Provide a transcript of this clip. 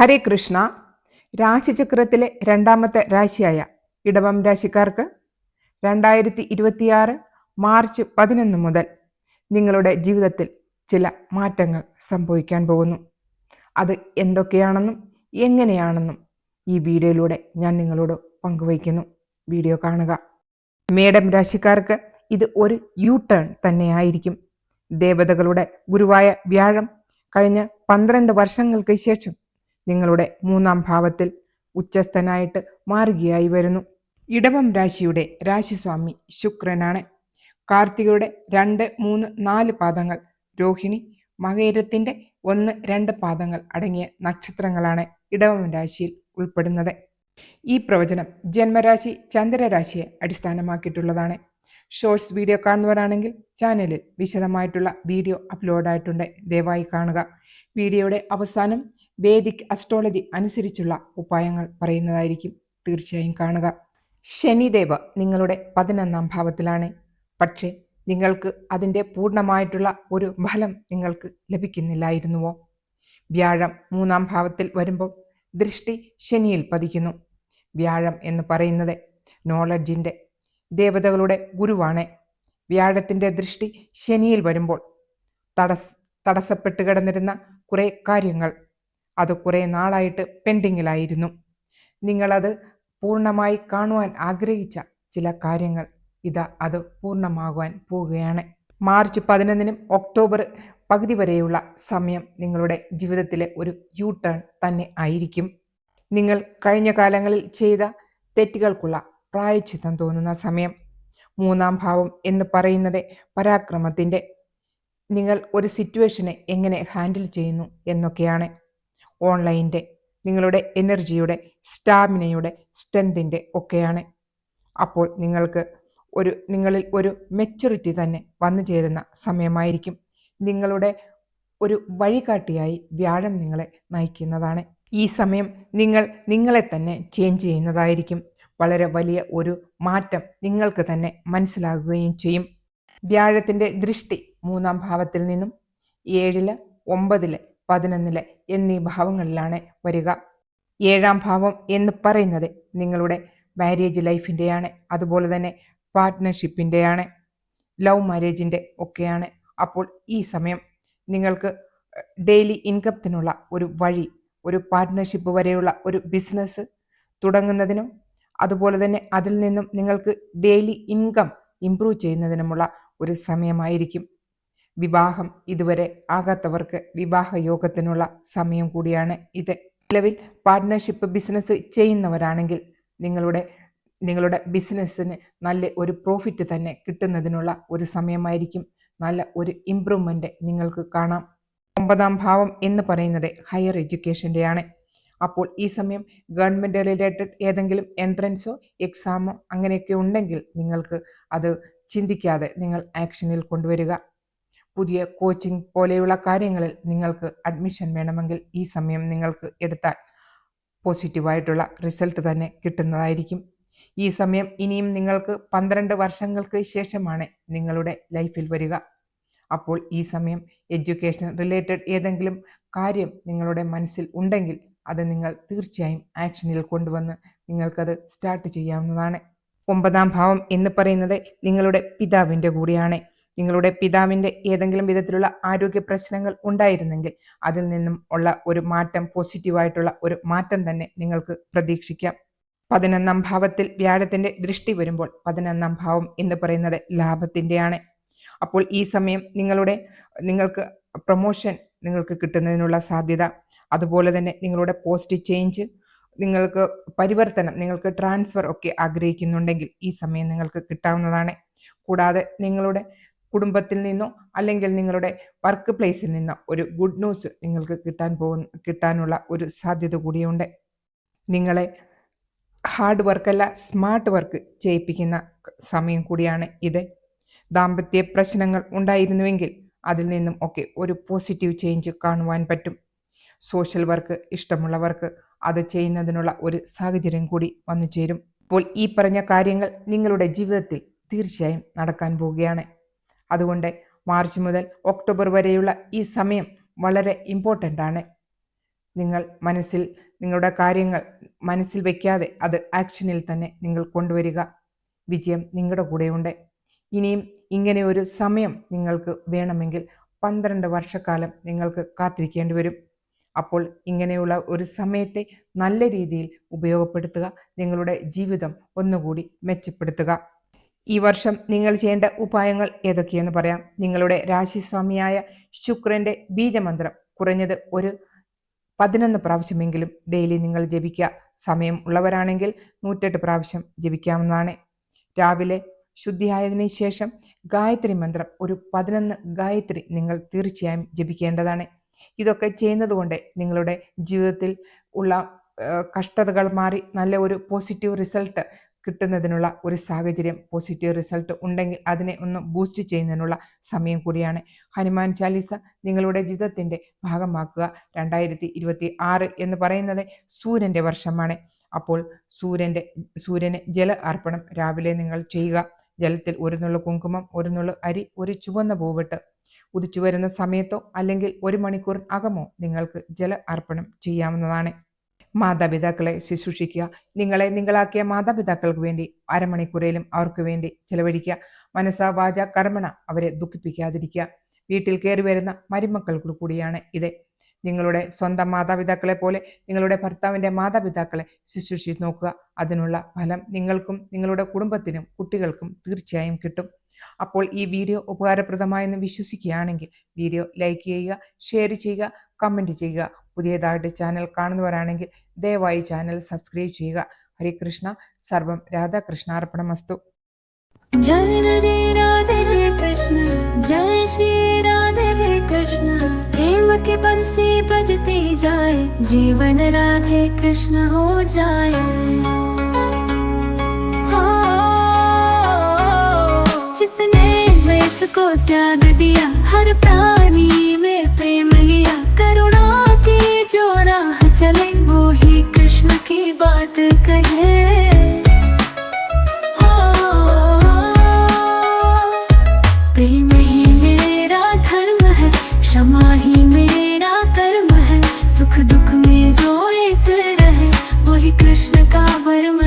ഹരേ കൃഷ്ണ രാശിചക്രത്തിലെ രണ്ടാമത്തെ രാശിയായ ഇടവം രാശിക്കാർക്ക് രണ്ടായിരത്തി ഇരുപത്തിയാറ് മാർച്ച് പതിനൊന്ന് മുതൽ നിങ്ങളുടെ ജീവിതത്തിൽ ചില മാറ്റങ്ങൾ സംഭവിക്കാൻ പോകുന്നു. അത് എന്തൊക്കെയാണെന്നും എങ്ങനെയാണെന്നും ഈ വീഡിയോയിലൂടെ ഞാൻ നിങ്ങളോട് പങ്കുവയ്ക്കുന്നു. വീഡിയോ കാണുക. മേഡം രാശിക്കാർക്ക് ഇത് ഒരു യു ടേൺ തന്നെയായിരിക്കും. ദേവതകളുടെ ഗുരുവായ വ്യാഴം കഴിഞ്ഞ പന്ത്രണ്ട് വർഷങ്ങൾക്ക് ശേഷം നിങ്ങളുടെ മൂന്നാം ഭാവത്തിൽ ഉച്ചസ്ഥനായിട്ട് മാറുകയായി വരുന്നു. ഇടവം രാശിയുടെ രാശിസ്വാമി ശുക്രനാണ്. കാർത്തികയുടെ രണ്ട് മൂന്ന് നാല് പാദങ്ങൾ. രോഹിണി മകേരത്തിന്റെ ഒന്ന് രണ്ട് പാദങ്ങൾ അടങ്ങിയ നക്ഷത്രങ്ങളാണ് ഇടവം രാശിയിൽ ഉൾപ്പെടുന്നത്. ഈ പ്രവചനം ജന്മരാശി ചന്ദ്രരാശിയെ അടിസ്ഥാനമാക്കിയിട്ടുള്ളതാണ്. ഷോർട്സ് വീഡിയോ കാണുന്നവരാണെങ്കിൽ ചാനലിൽ വിശദമായിട്ടുള്ള വീഡിയോ അപ്ലോഡ് ആയിട്ടുണ്ട് ദയവായി കാണുക. വീഡിയോയുടെ അവസാനം വേദിക് അസ്ട്രോളജി അനുസരിച്ചുള്ള ഉപായങ്ങൾ പറയുന്നതായിരിക്കും തീർച്ചയായും കാണുക. ശനിദേവ് നിങ്ങളുടെ പതിനൊന്നാം ഭാവത്തിലാണ്. പക്ഷേ നിങ്ങൾക്ക് അതിന്റെ പൂർണമായിട്ടുള്ള ഒരു ഫലം നിങ്ങൾക്ക് ലഭിക്കുന്നില്ലായിരുന്നുവോ? വ്യാഴം മൂന്നാം ഭാവത്തിൽ വരുമ്പോൾ ദൃഷ്ടി ശനിയിൽ പതിക്കുന്നു. വ്യാഴം എന്ന് പറയുന്നത് നോളജിന്റെ ദേവതകളുടെ ഗുരുവാണ്. വ്യാഴത്തിന്റെ ദൃഷ്ടി ശനിയിൽ വരുമ്പോൾ തടസ് തടസ്സപ്പെട്ട് കിടന്നിരുന്ന കുറേ കാര്യങ്ങൾ അത് കുറേ നാളായിട്ട് പെൻഡിങ്ങിലായിരുന്നു. നിങ്ങളത് പൂർണമായി കാണുവാൻ ആഗ്രഹിച്ച ചില കാര്യങ്ങൾ ഇതാ അത് പൂർണമാകുവാൻ പോവുകയാണ്. മാർച്ച് പതിനൊന്നിനും ഒക്ടോബർ പകുതി വരെയുള്ള സമയം നിങ്ങളുടെ ജീവിതത്തിലെ ഒരു യു ടേൺ തന്നെ ആയിരിക്കും. നിങ്ങൾ കഴിഞ്ഞ കാലങ്ങളിൽ ചെയ്ത തെറ്റുകൾക്കുള്ള പ്രായച്ചിത്തം തോന്നുന്ന സമയം. മൂന്നാം ഭാവം എന്ന് പറയുന്നത് പരാക്രമത്തിന്റെ നിങ്ങൾ ഒരു സിറ്റുവേഷനെ എങ്ങനെ ഹാൻഡിൽ ചെയ്യുന്നു എന്നൊക്കെയാണ്. ഓൺലൈന്റെ നിങ്ങളുടെ എനർജിയുടെ സ്റ്റാമിനയുടെ സ്ട്രെങ്തിന്റെ ഒക്കെയാണ്. അപ്പോൾ നിങ്ങൾക്ക് ഒരു നിങ്ങളിൽ ഒരു മെച്യൂരിറ്റി തന്നെ വന്നു ചേരുന്ന സമയമായിരിക്കും. നിങ്ങളുടെ ഒരു വഴികാട്ടിയായി വ്യാഴം നിങ്ങളെ നയിക്കുന്നതാണ്. ഈ സമയം നിങ്ങൾ നിങ്ങളെ തന്നെ ചേഞ്ച് ചെയ്യുന്നതായിരിക്കും. വളരെ വലിയ ഒരു മാറ്റം നിങ്ങൾക്ക് തന്നെ മനസ്സിലാകുകയും ചെയ്യും. വ്യാഴത്തിന്റെ ദൃഷ്ടി മൂന്നാം ഭാവത്തിൽ നിന്നും ഏഴിൽ ഒമ്പതിൽ പതിനൊന്നിൽ എന്നീ ഭാവങ്ങളിലാണ് വരിക. ഏഴാം ഭാവം എന്ന് പറയുന്നത് നിങ്ങളുടെ മാരേജ് ലൈഫിന്റെയാണ് അതുപോലെ തന്നെ പാർട്ട്ണർഷിപ്പിന്റെയാണ് ലവ് മാരേജിന്റെ ഒക്കെയാണ്. അപ്പോൾ ഈ സമയം നിങ്ങൾക്ക് ഡെയിലി ഇൻകത്തിനുള്ള ഒരു വഴി ഒരു പാർട്ട്ണർഷിപ്പ് വരെയുള്ള ഒരു ബിസിനസ് തുടങ്ങുന്നതിനും അതുപോലെ തന്നെ അതിൽ നിന്നും നിങ്ങൾക്ക് ഡെയിലി ഇൻകം ഇംപ്രൂവ് ചെയ്യുന്നതിനുമുള്ള ഒരു സമയമായിരിക്കും. വിവാഹം ഇതുവരെ ആകാത്തവർക്ക് വിവാഹ യോഗത്തിനുള്ള സമയം കൂടിയാണ് ഇത്. നിലവിൽ പാർട്ട്ണർഷിപ്പ് ബിസിനസ് ചെയ്യുന്നവരാണെങ്കിൽ നിങ്ങളുടെ നിങ്ങളുടെ ബിസിനസ്സിന് നല്ല ഒരു പ്രോഫിറ്റ് തന്നെ കിട്ടുന്നതിനുള്ള ഒരു സമയമായിരിക്കും. നല്ല ഒരു ഇമ്പ്രൂവ്മെന്റ് നിങ്ങൾക്ക് കാണാം. ഒമ്പതാം ഭാവം എന്ന് പറയുന്നത് ഹയർ എഡ്യൂക്കേഷന്റെയാണ് അപ്പോൾ ഈ സമയം ഗവൺമെന്റ് റിലേറ്റഡ് ഏതെങ്കിലും എൻട്രൻസോ എക്സാമോ അങ്ങനെയൊക്കെ ഉണ്ടെങ്കിൽ നിങ്ങൾക്ക് അത് ചിന്തിക്കാതെ നിങ്ങൾ ആക്ഷനിൽ കൊണ്ടുവരിക. പുതിയ കോച്ചിങ് പോലെയുള്ള കാര്യങ്ങളിൽ നിങ്ങൾക്ക് അഡ്മിഷൻ വേണമെങ്കിൽ ഈ സമയം നിങ്ങൾക്ക് എടുത്താൽ പോസിറ്റീവായിട്ടുള്ള റിസൾട്ട് തന്നെ കിട്ടുന്നതായിരിക്കും. ഈ സമയം ഇനിയും നിങ്ങൾക്ക് പന്ത്രണ്ട് വർഷങ്ങൾക്ക് ശേഷമാണ് നിങ്ങളുടെ ലൈഫിൽ വരിക. അപ്പോൾ ഈ സമയം എഡ്യൂക്കേഷൻ റിലേറ്റഡ് ഏതെങ്കിലും കാര്യം നിങ്ങളുടെ മനസ്സിൽ ഉണ്ടെങ്കിൽ അത് നിങ്ങൾ തീർച്ചയായും ആക്ഷനിൽ കൊണ്ടുവന്ന് നിങ്ങൾക്കത് സ്റ്റാർട്ട് ചെയ്യാവുന്നതാണ്. ഒമ്പതാം ഭാവം എന്ന് പറയുന്നത് നിങ്ങളുടെ പിതാവിന്റെ കൂടിയാണ്. നിങ്ങളുടെ പിതാവിന്റെ ഏതെങ്കിലും വിധത്തിലുള്ള ആരോഗ്യ പ്രശ്നങ്ങൾ ഉണ്ടായിരുന്നെങ്കിൽ അതിൽ നിന്നും ഉള്ള ഒരു മാറ്റം പോസിറ്റീവായിട്ടുള്ള ഒരു മാറ്റം തന്നെ നിങ്ങൾക്ക് പ്രതീക്ഷിക്കാം. പതിനൊന്നാം ഭാവത്തിൽ വ്യാഴത്തിന്റെ ദൃഷ്ടി വരുമ്പോൾ പതിനൊന്നാം ഭാവം എന്ന് പറയുന്നത് ലാഭത്തിന്റെയാണ്. അപ്പോൾ ഈ സമയം നിങ്ങളുടെ നിങ്ങൾക്ക് പ്രൊമോഷൻ നിങ്ങൾക്ക് കിട്ടുന്നതിനുള്ള സാധ്യത അതുപോലെ തന്നെ നിങ്ങളുടെ പോസ്റ്റ് ചേഞ്ച് നിങ്ങൾക്ക് പരിവർത്തനം നിങ്ങൾക്ക് ട്രാൻസ്ഫർ ഒക്കെ ആഗ്രഹിക്കുന്നുണ്ടെങ്കിൽ ഈ സമയം നിങ്ങൾക്ക് കിട്ടാവുന്നതാണ്. കൂടാതെ നിങ്ങളുടെ കുടുംബത്തിൽ നിന്നോ അല്ലെങ്കിൽ നിങ്ങളുടെ വർക്ക് പ്ലേസിൽ നിന്നോ ഒരു ഗുഡ് ന്യൂസ് നിങ്ങൾക്ക് കിട്ടാൻ പോകുന്ന കിട്ടാനുള്ള ഒരു സാധ്യത കൂടിയുണ്ട്. നിങ്ങളെ ഹാർഡ് വർക്കല്ല സ്മാർട്ട് വർക്ക് ചെയ്യിപ്പിക്കുന്ന സമയം കൂടിയാണ് ഇത്. ദാമ്പത്യ പ്രശ്നങ്ങൾ ഉണ്ടായിരുന്നുവെങ്കിൽ അതിൽ നിന്നും ഒക്കെ ഒരു പോസിറ്റീവ് ചേഞ്ച് കാണുവാൻ പറ്റും. സോഷ്യൽ വർക്ക് ഇഷ്ടമുള്ളവർക്ക് അത് ചെയ്യുന്നതിനുള്ള ഒരു സാഹചര്യം കൂടി വന്നു ചേരും. അപ്പോൾ ഈ പറഞ്ഞ കാര്യങ്ങൾ നിങ്ങളുടെ ജീവിതത്തിൽ തീർച്ചയായും നടക്കാൻ പോവുകയാണ്. അതുകൊണ്ട് മാർച്ച് മുതൽ ഒക്ടോബർ വരെയുള്ള ഈ സമയം വളരെ ഇമ്പോർട്ടന്റ് ആണ്. നിങ്ങൾ മനസ്സിൽ നിങ്ങളുടെ കാര്യങ്ങൾ മനസ്സിൽ വയ്ക്കാതെ അത് ആക്ഷനിൽ തന്നെ നിങ്ങൾ കൊണ്ടുവരിക. വിജയം നിങ്ങളുടെ കൂടെയുണ്ട്. ഇനിയും ഇങ്ങനെ ഒരു സമയം നിങ്ങൾക്ക് വേണമെങ്കിൽ പന്ത്രണ്ട് വർഷക്കാലം നിങ്ങൾക്ക് കാത്തിരിക്കേണ്ടി വരും. അപ്പോൾ ഇങ്ങനെയുള്ള ഒരു സമയത്തെ നല്ല രീതിയിൽ ഉപയോഗപ്പെടുത്തുക. നിങ്ങളുടെ ജീവിതം ഒന്നുകൂടി മെച്ചപ്പെടുത്തുക. ഈ വർഷം നിങ്ങൾ ചെയ്യേണ്ട ഉപായങ്ങൾ ഏതൊക്കെയെന്ന് പറയാം. നിങ്ങളുടെ രാശിസ്വാമിയായ ശുക്രന്റെ ബീജമന്ത്രം കുറഞ്ഞത് ഒരു പതിനൊന്ന് പ്രാവശ്യമെങ്കിലും ഡെയിലി നിങ്ങൾ ജപിക്കുക. സമയം ഉള്ളവരാണെങ്കിൽ നൂറ്റെട്ട് പ്രാവശ്യം ജപിക്കാവുന്നതാണ്. രാവിലെ ശുദ്ധിയായതിനു ശേഷം ഗായത്രി മന്ത്രം ഒരു പതിനൊന്ന് ഗായത്രി നിങ്ങൾ തീർച്ചയായും ജപിക്കേണ്ടതാണ്. ഇതൊക്കെ ചെയ്യുന്നതുകൊണ്ട് നിങ്ങളുടെ ജീവിതത്തിൽ ഉള്ള കഷ്ടതകൾ മാറി നല്ല ഒരു പോസിറ്റീവ് റിസൾട്ട് കിട്ടുന്നതിനുള്ള ഒരു സാഹചര്യം പോസിറ്റീവ് റിസൾട്ട് ഉണ്ടെങ്കിൽ അതിനെ ഒന്ന് ബൂസ്റ്റ് ചെയ്യുന്നതിനുള്ള സമയം കൂടിയാണ്. ഹനുമാൻ ചാലീസ നിങ്ങളുടെ ജീവിതത്തിന്റെ ഭാഗമാക്കുക. രണ്ടായിരത്തി ഇരുപത്തി ആറ് എന്ന് പറയുന്നത് സൂര്യന്റെ വർഷമാണ്. അപ്പോൾ സൂര്യന്റെ സൂര്യന് ജല അർപ്പണം രാവിലെ നിങ്ങൾ ചെയ്യുക. ജലത്തിൽ ഒരു നുള്ള കുങ്കുമം ഒരു നുള്ള അരി ഒരു ചുവന്ന പൂവിട്ട് ഉദിച്ചു വരുന്ന സമയത്തോ അല്ലെങ്കിൽ ഒരു മണിക്കൂർ അകമോ നിങ്ങൾക്ക് ജല അർപ്പണം ചെയ്യാവുന്നതാണ്. മാതാപിതാക്കളെ ശുശ്രൂഷിക്കുക. നിങ്ങളെ നിങ്ങളാക്കിയ മാതാപിതാക്കൾക്ക് വേണ്ടി അരമണിക്കൂറേലും അവർക്ക് വേണ്ടി ചെലവഴിക്കുക. മനസ്സാ വാച കർമ്മണ അവരെ ദുഃഖിപ്പിക്കാതിരിക്കുക. വീട്ടിൽ കയറി വരുന്ന മരുമക്കൾക്ക് കൂടിയാണ് ഇത്. നിങ്ങളുടെ സ്വന്തം മാതാപിതാക്കളെ പോലെ നിങ്ങളുടെ ഭർത്താവിന്റെ മാതാപിതാക്കളെ ശുശ്രൂഷിച്ച് നോക്കുക. അതിനുള്ള ഫലം നിങ്ങൾക്കും നിങ്ങളുടെ കുടുംബത്തിനും കുട്ടികൾക്കും തീർച്ചയായും കിട്ടും. അപ്പോൾ ഈ വീഡിയോ ഉപകാരപ്രദമായെന്ന് വിശ്വസിക്കുകയാണെങ്കിൽ വീഡിയോ ലൈക്ക് ചെയ്യുക ഷെയർ ചെയ്യുക കമന്റ് ചെയ്യുക. പുതിയതായിട്ട് ചാനൽ കാണുന്നവരാണെങ്കിൽ ദയവായി ചാനൽ സബ്സ്ക്രൈബ് ചെയ്യുക ഹരികൃഷ്ണ സർവം രാധാകൃഷ്ണാർപ്പണമസ്തു जय राधे कृष्ण जय श्री राधे कृष्ण प्रेम के बंसी बजते जाए जीवन राधे कृष्ण हो जाए हाँ, जिसने वेश को त्याग दिया हर प्राणी बात कहे प्रेम ही मेरा धर्म है, क्षमा ही मेरा कर्म है, सुख दुख में जो एक रहे, वही कृष्ण का वर्म